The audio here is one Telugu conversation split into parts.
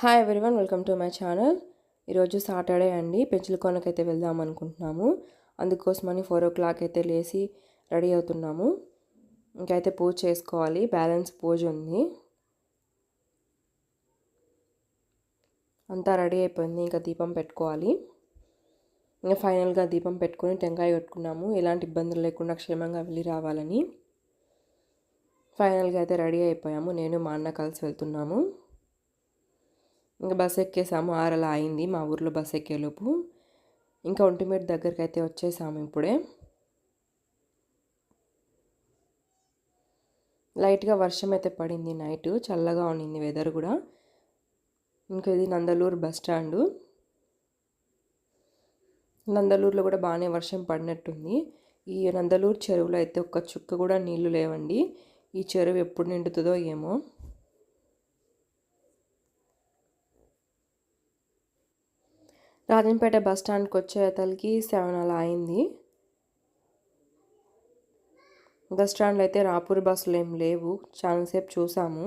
Hi everyone welcome to my channel ఈరోజు సాటర్డే అండి. పెంచులకోనకి అయితే వెళ్దాం అనుకుంటున్నాము. అందుకోసమని ఫోర్ ఓ క్లాక్ అయితే లేచి రెడీ అవుతున్నాము. ఇంకైతే పూజ చేసుకోవాలి. బ్యాలెన్స్ పూజ ఉంది. అంతా రెడీ అయిపోయింది. ఇంకా దీపం పెట్టుకోవాలి. ఇంకా ఫైనల్గా దీపం పెట్టుకొని టెంకాయ కొట్టుకున్నాము. ఎలాంటి ఇబ్బందులు లేకుండా క్షేమంగా వెళ్ళి రావాలని. ఫైనల్గా అయితే రెడీ అయిపోయాము. నేను మా అన్న కలిసి వెళ్తున్నాము. ఇంకా బస్ ఎక్కేసాము ఆరలా అయింది. మా ఊర్లో బస్ ఎక్కేలోపు ఇంకా ఒంటిమేట్ దగ్గరికి అయితే వచ్చేసాము ఇప్పుడే. లైట్గా వర్షం అయితే పడింది నైట్. చల్లగా ఉండింది వెదర్ కూడా. ఇంకా ఇది నందలూరు బస్ స్టాండు. నందలూరులో కూడా బాగానే వర్షం పడినట్టుంది. ఈ నందలూరు చెరువులో అయితే ఒక్క చుక్క కూడా నీళ్ళు లేవండి. ఈ చెరువు ఎప్పుడు నిండుతుందో ఏమో. రాజంపేట బస్ స్టాండ్కి వచ్చేతలకి సెవెన్ అలా అయింది. బస్ స్టాండ్లో అయితే రాపూర్ బస్సులు ఏం లేవు. చాలాసేపు చూసాము.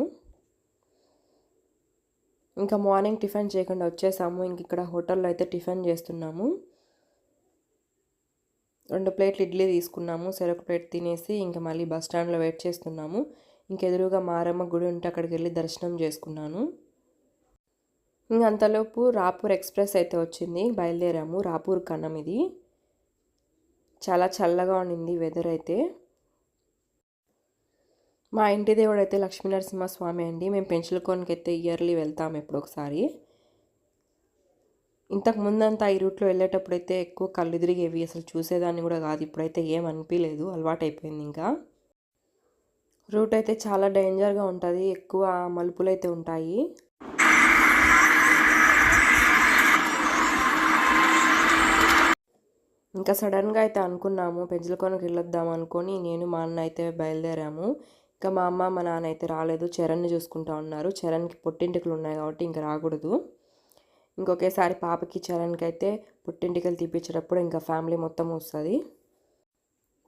ఇంకా మార్నింగ్ టిఫిన్ చేయకుండా వచ్చేసాము. ఇంక ఇక్కడ హోటల్లో అయితే టిఫిన్ చేస్తున్నాము. రెండు ప్లేట్లు ఇడ్లీ తీసుకున్నాము. సరొక ప్లేట్ తినేసి ఇంకా మళ్ళీ బస్ స్టాండ్లో వెయిట్ చేస్తున్నాము. ఇంకెదురుగా మారమ్మ గుడి ఉంటే అక్కడికి వెళ్ళి దర్శనం చేసుకున్నాను. అంతలోపు రాపూర్ ఎక్స్ప్రెస్ అయితే వచ్చింది. బయలుదేరాము. రాపూర్ కన్నం ఇది. చాలా చల్లగా ఉండింది వెదర్ అయితే. మా ఇంటి దేవుడు అయితే లక్ష్మీనరసింహ స్వామి అండి. మేము పెంచులకోనికి అయితే ఇయర్లీ వెళ్తాము ఎప్పుడొకసారి. ఇంతకు ముందంతా ఈ రూట్లో వెళ్ళేటప్పుడు అయితే ఎక్కువ కళ్ళు తిరిగేవి. అసలు చూసేదాన్ని కూడా కాదు. ఇప్పుడైతే ఏం అనిపించలేదు అలవాటు అయిపోయింది ఇంకా. రూట్ అయితే చాలా డేంజర్గా ఉంటుంది. ఎక్కువ మలుపులు అయితే ఉంటాయి. ఇంకా సడన్గా అయితే అనుకున్నాము పెంచలకొనకి వెళ్ళొద్దాం అనుకొని నేను మా అన్న అయితే బయలుదేరాము. ఇంకా మా అమ్మ మా నాన్న అయితే రాలేదు. చరణ్ని చూసుకుంటా ఉన్నారు. చరణ్కి పొట్టింటికలు ఉన్నాయి కాబట్టి ఇంకా రాకూడదు. ఇంకొకేసారి పాపకి చరణ్కి అయితే పుట్టింటికలు తీపించేటప్పుడు ఇంకా ఫ్యామిలీ మొత్తం వస్తుంది.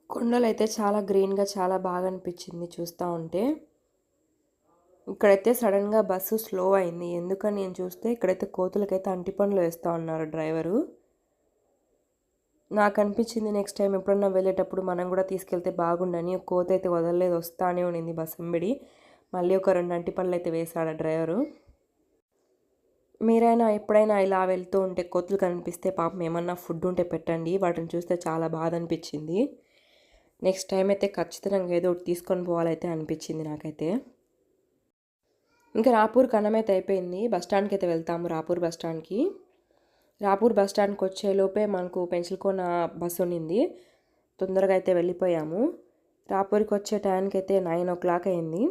కొండలు అయితే చాలా గ్రీన్గా చాలా బాగా అనిపించింది చూస్తూ ఉంటే. ఇక్కడైతే సడన్గా బస్సు స్లో అయింది. ఎందుకని నేను చూస్తే ఇక్కడైతే కోతులకైతే అంటి పనులు వేస్తూ ఉన్నారు డ్రైవరు. నాకు అనిపించింది నెక్స్ట్ టైం ఎప్పుడన్నా వెళ్ళేటప్పుడు మనం కూడా తీసుకెళ్తే బాగుండని కోత అయితే వదలలేదు వస్తానే ఉండింది బస్ ఎంబడి మళ్ళీ ఒక రెండు అంటి పనులు అయితే వేశాడు డ్రైవరు. మీరైనా ఎప్పుడైనా ఇలా వెళ్తూ ఉంటే కోతులు కనిపిస్తే పాపం ఏమన్నా ఫుడ్ ఉంటే పెట్టండి వాటిని చూస్తే చాలా బాధ అనిపించింది. నెక్స్ట్ టైం అయితే ఖచ్చితంగా ఏదో ఒకటి తీసుకొని పోవాలైతే అనిపించింది నాకైతే. ఇంకా రాపూర్ కన్నమైతే అయిపోయింది బస్ స్టాండ్కి అయితే వెళ్తాము రాపూర్ బస్ స్టాండ్కి. రాపూర్ బస్ స్టాండ్కి వచ్చేలోపే మనకు పెన్సిల్కోన బస్ ఉన్నింది తొందరగా అయితే వెళ్ళిపోయాము. రాపూర్కి వచ్చే టైంకి అయితే నైన్ ఓ క్లాక్ అయింది.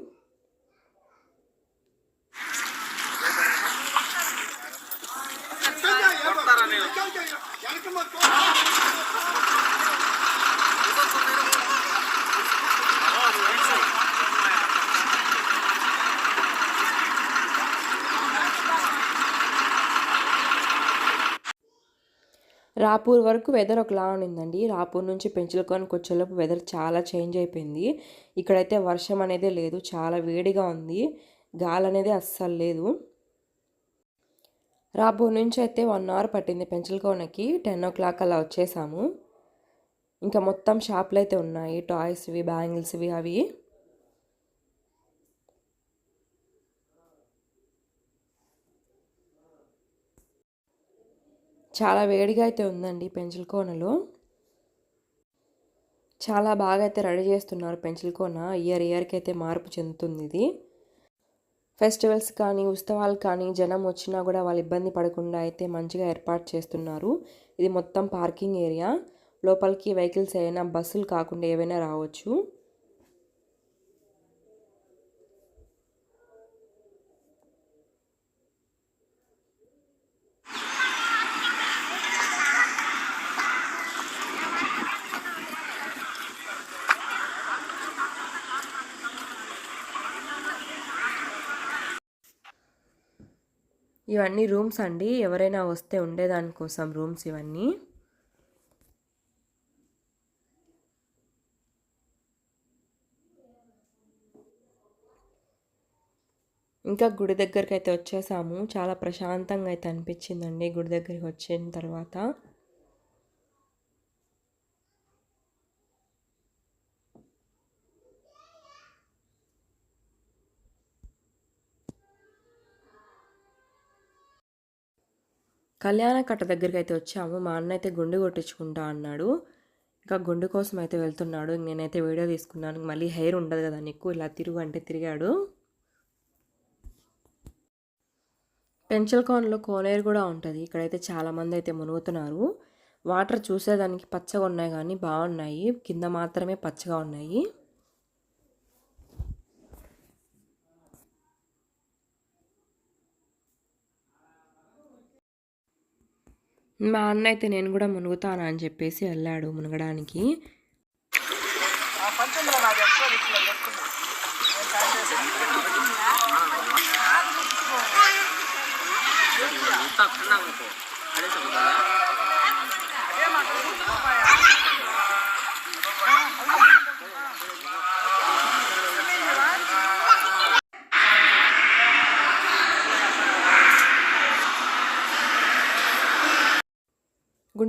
రాపూర్ వరకు వెదర్ ఒకలా ఉండిందండి. రాపూర్ నుంచి పెంచులకోనికి వచ్చేలోపు వెదర్ చాలా చేంజ్ అయిపోయింది. ఇక్కడైతే వర్షం అనేది లేదు చాలా వేడిగా ఉంది. గాలి అనేది అస్సలు లేదు. రాపూర్ నుంచి అయితే వన్ అవర్ పట్టింది పెంచులకోనకి టెన్ ఓ క్లాక్ అలా వచ్చేసాము. ఇంకా మొత్తం షాపులు అయితే ఉన్నాయి. టాయ్స్వి బ్యాంగిల్స్వి అవి. చాలా వేడిగా అయితే ఉందండి పెంచుల కోనలో. చాలా బాగా అయితే రెడీ చేస్తున్నారు పెన్సిల్ కోన. ఇయర్ ఇయర్కి అయితే మార్పు చెందుతుంది ఇది. ఫెస్టివల్స్ కానీ ఉత్సవాలు కానీ జనం వచ్చినా కూడా వాళ్ళు ఇబ్బంది పడకుండా అయితే మంచిగా ఏర్పాటు చేస్తున్నారు. ఇది మొత్తం పార్కింగ్ ఏరియా. లోపలికి వెహికల్స్ ఏమైనా బస్సులు కాకుండా ఏవైనా రావచ్చు. ఇవన్నీ రూమ్స్ అండి. ఎవరైనా వస్తే ఉండేదానికోసం రూమ్స్ ఇవన్నీ. ఇంకా గుడి దగ్గరికి అయితే వచ్చేసాము. చాలా ప్రశాంతంగా అయితే అనిపించిందండి గుడి దగ్గరికి వచ్చిన తర్వాత. కళ్యాణ కట్ట దగ్గరికి అయితే వచ్చాము మా అన్న అయితే గుండు కొట్టించుకుంటా అన్నాడు. ఇంకా గుండు కోసం అయితే వెళ్తున్నాడు నేనైతే వీడియో తీసుకున్నాను. మళ్ళీ హెయిర్ ఉండదు కదా నీకు. ఇలా తిరుగు అంటే తిరిగాడు. పెంచల్కాన్లో కోనేరు కూడా ఉంటుంది. ఇక్కడైతే చాలామంది అయితే మునుగుతున్నారు. వాటర్ చూసేదానికి పచ్చగా ఉన్నాయి కానీ బాగున్నాయి. కింద మాత్రమే పచ్చగా ఉన్నాయి. మా అన్న అయితే నేను కూడా మునుగుతాను అని చెప్పేసి వెళ్ళాడు మునగడానికి.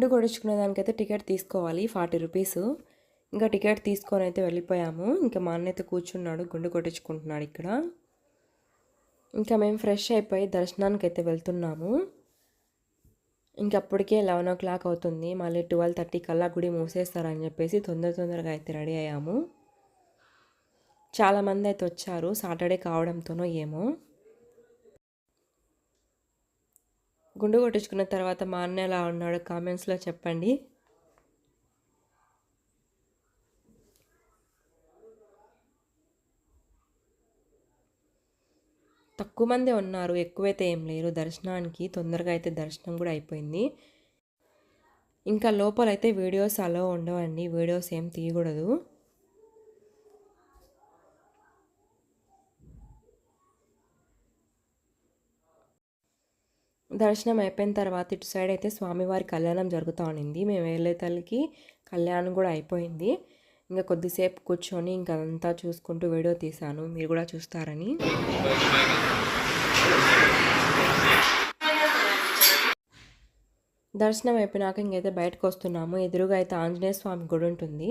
గుండు కొడుచుకునే దానికైతే టికెట్ తీసుకోవాలి ఫార్టీ రూపీస్. ఇంకా టికెట్ తీసుకొని అయితే వెళ్ళిపోయాము. ఇంకా మా అన్నయ్యతో కూర్చున్నాడు గుండు కొట్టించుకుంటున్నాడు ఇక్కడ. ఇంకా మేము ఫ్రెష్ అయిపోయి దర్శనానికి అయితే వెళ్తున్నాము. ఇంకా అప్పటికే లెవెన్ ఓ క్లాక్ అవుతుంది. మళ్ళీ ట్వెల్వ్ థర్టీ కల్లా గుడి మూసేస్తారని చెప్పేసి తొందర తొందరగా అయితే రెడీ అయ్యాము. చాలామంది అయితే వచ్చారు. సాటర్డే కావడంతోనో ఏమో. గుండు కొట్టించుకున్న తర్వాత మా అన్న ఎలా ఉన్నాడు కామెంట్స్లో చెప్పండి. తక్కువ మందే ఉన్నారు ఎక్కువైతే ఏం లేరు. దర్శనానికి తొందరగా అయితే దర్శనం కూడా అయిపోయింది. ఇంకా లోపలైతే వీడియోస్ అలో ఉండవండి. వీడియోస్ ఏం తీయకూడదు. దర్శనం అయిపోయిన తర్వాత ఇటు సైడ్ అయితే స్వామివారి కళ్యాణం జరుగుతూ ఉండింది. మేము వెళ్ళే తల్లికి కళ్యాణం కూడా అయిపోయింది. ఇంకా కొద్దిసేపు కూర్చొని ఇంకా అంతా చూసుకుంటూ వీడియో తీశాను. మీరు కూడా చూస్తారని. దర్శనం అయిపోయినాక ఇంకైతే బయటకు వస్తున్నాము. ఎదురుగా అయితే ఆంజనేయ స్వామి గుడి ఉంటుంది.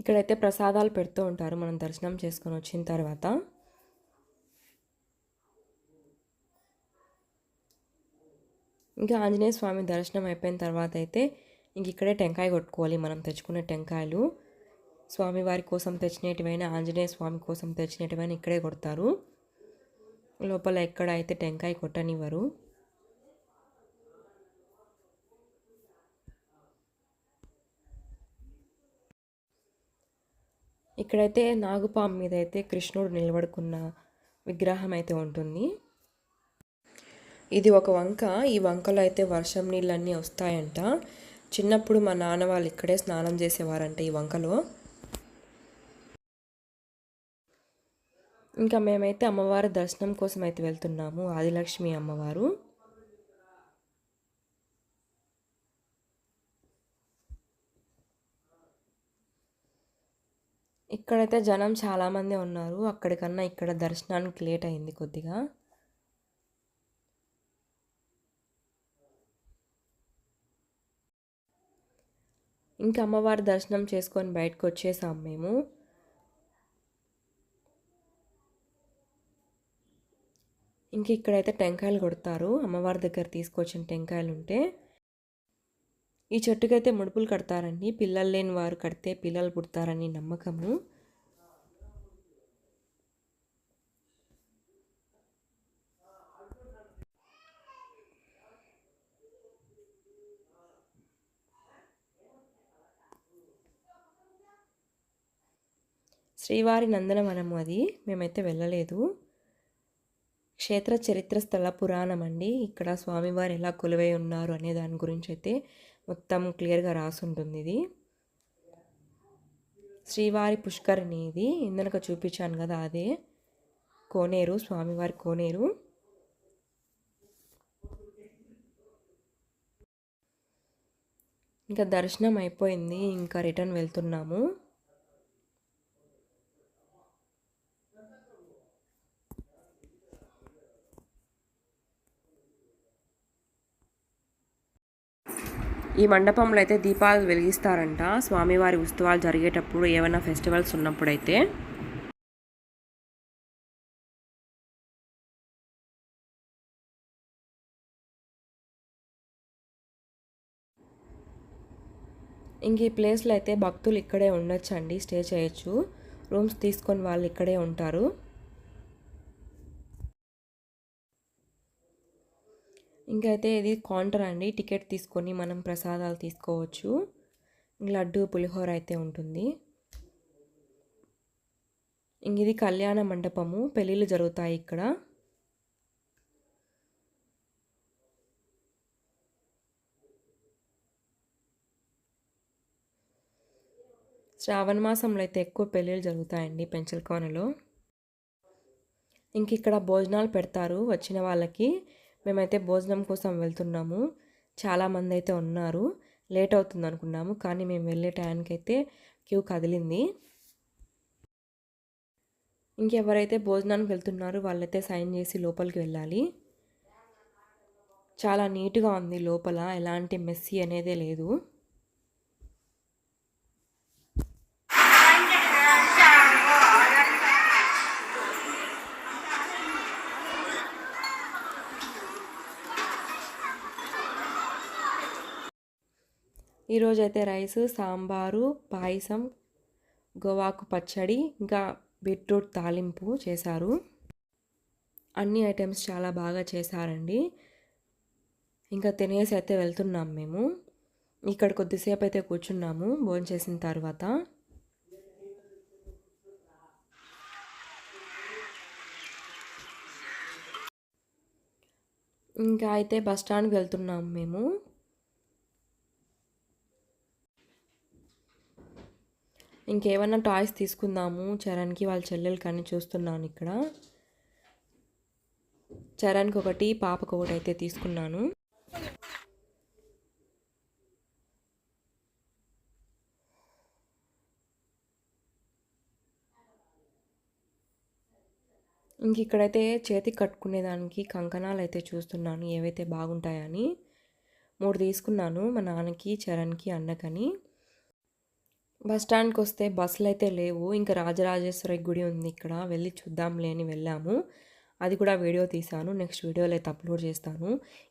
ఇక్కడైతే ప్రసాదాలు పెడుతూ ఉంటారు. మనం దర్శనం చేసుకొని వచ్చిన తర్వాత. ఇంకా ఆంజనేయ స్వామి దర్శనం అయిపోయిన తర్వాత అయితే ఇంక ఇక్కడే టెంకాయ కొట్టుకోవాలి. మనం తెచ్చుకునే టెంకాయలు స్వామివారి కోసం తెచ్చినటివైనా ఆంజనేయ స్వామి కోసం తెచ్చినటువైనా ఇక్కడే కొడతారు. లోపల ఎక్కడ అయితే టెంకాయ కొట్టనివ్వరు ఇక్కడైతే నాగుపాము మీద అయితే కృష్ణుడు నిలబడుకున్న విగ్రహం అయితే ఉంటుంది. ఇది ఒక వంక. ఈ వంకలో అయితే వర్షం నీళ్ళన్నీ వస్తాయంట. చిన్నప్పుడు మా నాన్న వాళ్ళు ఇక్కడే స్నానం చేసేవారంట ఈ వంకలో. ఇంకా మేమైతే అమ్మవారి దర్శనం కోసం అయితే వెళ్తున్నాము. ఆదిలక్ష్మి అమ్మవారు. ఇక్కడైతే జనం చాలామంది ఉన్నారు. అక్కడికన్నా ఇక్కడ దర్శనానికి లేట్ అయింది కొద్దిగా. ఇంకా అమ్మవారి దర్శనం చేసుకొని బయటకు వచ్చేసాం మేము. ఇంక ఇక్కడైతే టెంకాయలు కొడతారు. అమ్మవారి దగ్గర తీసుకొచ్చిన టెంకాయలు ఉంటే ఈ చెట్టుకైతే ముడుపులు కడతారండి. పిల్లలు లేని వారు కడితే పిల్లలు పుడతారని నమ్మకము. శ్రీవారి నందనవనము అది. మేమైతే వెళ్ళలేదు. క్షేత్ర చరిత్ర స్థల పురాణం అండి. ఇక్కడ స్వామివారు ఎలా కొలువై ఉన్నారు అనే దాని గురించి అయితే మొత్తం క్లియర్గా రాసి ఉంటుంది ఇది. శ్రీవారి పుష్కరిణి ఇది. ఇందనక చూపించాను కదా అదే. కోనేరు స్వామివారి కోనేరు. ఇంకా దర్శనం అయిపోయింది. ఇంకా రిటర్న్ వెళ్తున్నాము. ఈ మండపంలో అయితే దీపాలు వెలిగిస్తారంట. స్వామివారి ఉత్సవాలు జరిగేటప్పుడు ఏమైనా ఫెస్టివల్స్ ఉన్నప్పుడైతే. ఇంక ఈ ప్లేస్లో అయితే భక్తులు ఇక్కడే ఉండొచ్చు అండి స్టే చేయొచ్చు. రూమ్స్ తీసుకొని వాళ్ళు ఇక్కడే ఉంటారు. ఇంకైతే ఇది కౌంటర్ అండి. టికెట్ తీసుకొని మనం ప్రసాదాలు తీసుకోవచ్చు. లడ్డు పులిహోర అయితే ఉంటుంది. ఇంక ఇది కళ్యాణ మండపము. పెళ్ళిళ్ళు జరుగుతాయి ఇక్కడ. శ్రావణ మాసంలో అయితే ఎక్కువ పెళ్ళిళ్ళు జరుగుతాయండి పెంచల్కోనలో. ఇంక ఇక్కడ భోజనాలు పెడతారు వచ్చిన వాళ్ళకి. మేమైతే భోజనం కోసం వెళ్తున్నాము. చాలామంది అయితే ఉన్నారు. లేట్ అవుతుంది అనుకున్నాము కానీ మేము వెళ్ళే టైంకి అయితే క్యూ కదిలింది. ఇంకెవరైతే భోజనానికి వెళ్తున్నారో వాళ్ళైతే సైన్ చేసి లోపలికి వెళ్ళాలి. చాలా నీట్గా ఉంది లోపల ఎలాంటి మెస్సీ అనేదే లేదు. ఈరోజు అయితే రైస్ సాంబారు పాయసం గోవాకు పచ్చడి ఇంకా బీట్రూట్ తాలింపు చేశారు. అన్ని ఐటమ్స్ చాలా బాగా చేశారండి. ఇంకా తినేసి అయితే వెళ్తున్నాం మేము. ఇక్కడ కొద్దిసేపు అయితే కూర్చున్నాము భోజనం చేసిన తర్వాత. ఇంకా అయితే బస్ స్టాండ్కి వెళ్తున్నాం మేము. ఇంకేమైనా టాయ్స్ తీసుకుందాము. చరణ్కి వాళ్ళ చెల్లెలు కానీ చూస్తున్నాను ఇక్కడ. చరణ్కి ఒకటి పాపకు ఒకటి అయితే తీసుకున్నాను. ఇంక ఇక్కడైతే చేతికి కట్టుకునేదానికి కంకణాలు అయితే చూస్తున్నాను. ఏవైతే బాగుంటాయని. మూడు తీసుకున్నాను. మా నాన్నకి చరణ్కి అన్నకని. బస్ స్టాండ్కి వస్తే బస్సులు అయితే లేవు. ఇంకా రాజరాజేశ్వరి గుడి ఉంది ఇక్కడ. వెళ్ళి చూద్దాంలే అని వెళ్ళాము. అది కూడా వీడియో తీశాను. నెక్స్ట్ వీడియోలో అయితే అప్లోడ్ చేస్తాను.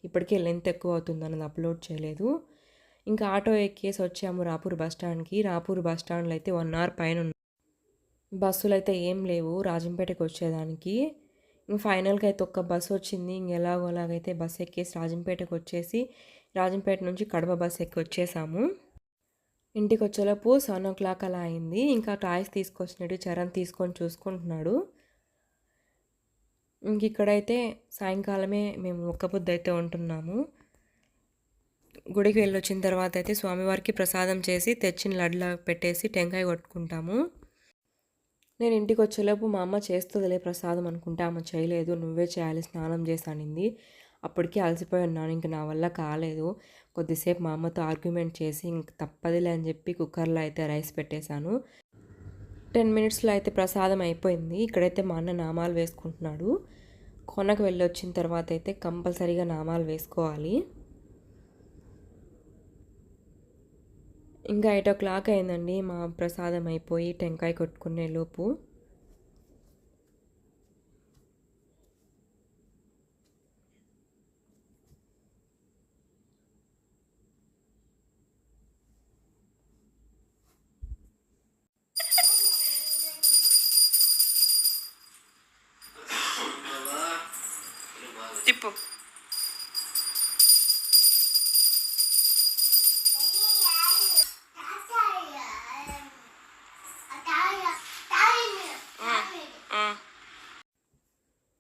ఇప్పటికే లెంత్ ఎక్కువ అవుతుంది అన్నది అప్లోడ్ చేయలేదు. ఇంకా ఆటో ఎక్కేసి వచ్చాము రాపూర్ బస్ స్టాండ్కి. రాపూర్ బస్ స్టాండ్లో అయితే వన్ అవర్ పైన బస్సులు అయితే ఏం లేవు రాజంపేటకి వచ్చేదానికి. ఇంక ఫైనల్గా అయితే ఒక్క బస్సు వచ్చింది. ఇంక ఎలాగోలాగైతే బస్సు ఎక్కేసి రాజంపేటకి వచ్చేసి రాజంపేట నుంచి కడప బస్సు ఎక్కి వచ్చేసాము. ఇంటికి వచ్చేలోపు సెవెన్ ఓ క్లాక్ అలా అయింది. ఇంకా టాయ్స్ తీసుకొచ్చినట్టు చరణ్ తీసుకొని చూసుకుంటున్నాడు. ఇంక ఇక్కడైతే సాయంకాలమే మేము ఒక్క బుద్ధ అయితే ఉంటున్నాము. గుడికి వెళ్ళి వచ్చిన తర్వాత అయితే స్వామివారికి ప్రసాదం చేసి తెచ్చిన లడ్లా పెట్టేసి టెంకాయ కొట్టుకుంటాము. నేను ఇంటికి వచ్చేలోపు మా అమ్మ చేస్తుందిలే ప్రసాదం అనుకుంటే అమ్మ చేయలేదు. నువ్వే చేయాలి. స్నానం చేశానింది అప్పటికే అలసిపోయి ఉన్నాను. ఇంక నా వల్ల కాలేదు. కొద్దిసేపు మా అమ్మతో ఆర్గ్యుమెంట్ చేసి ఇంక తప్పదిలే అని చెప్పి కుక్కర్లో అయితే రైస్ పెట్టేశాను. టెన్ మినిట్స్లో అయితే ప్రసాదం అయిపోయింది. ఇక్కడైతే మా అన్న నామాలు వేసుకుంటున్నాడు. కొనకు వెళ్ళి వచ్చిన తర్వాత అయితే కంపల్సరీగా నామాలు వేసుకోవాలి. ఇంకా ఎయిట్ ఓ క్లాక్ అయిందండి. మా ప్రసాదం అయిపోయి టెంకాయ కొట్టుకునే లోపు.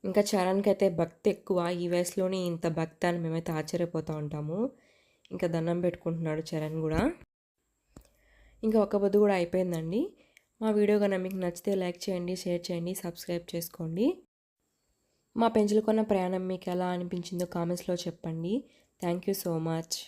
ఇంకా చరణ్కి అయితే భక్తి ఎక్కువ. ఈ వయసులోనే ఇంత భక్తి అని మేమైతే ఆశ్చర్యపోతూ ఉంటాము. ఇంకా దండం పెట్టుకుంటున్నాడు చరణ్ కూడా. ఇంకా ఒక బొద్దు కూడా అయిపోయిందండి. మా వీడియో కనుక మీకు నచ్చితే లైక్ చేయండి షేర్ చేయండి సబ్స్క్రైబ్ చేసుకోండి. మా పెంచులకున్న ప్రయాణం మీకు ఎలా అనిపించిందో కామెంట్స్లో చెప్పండి. Thank you so much.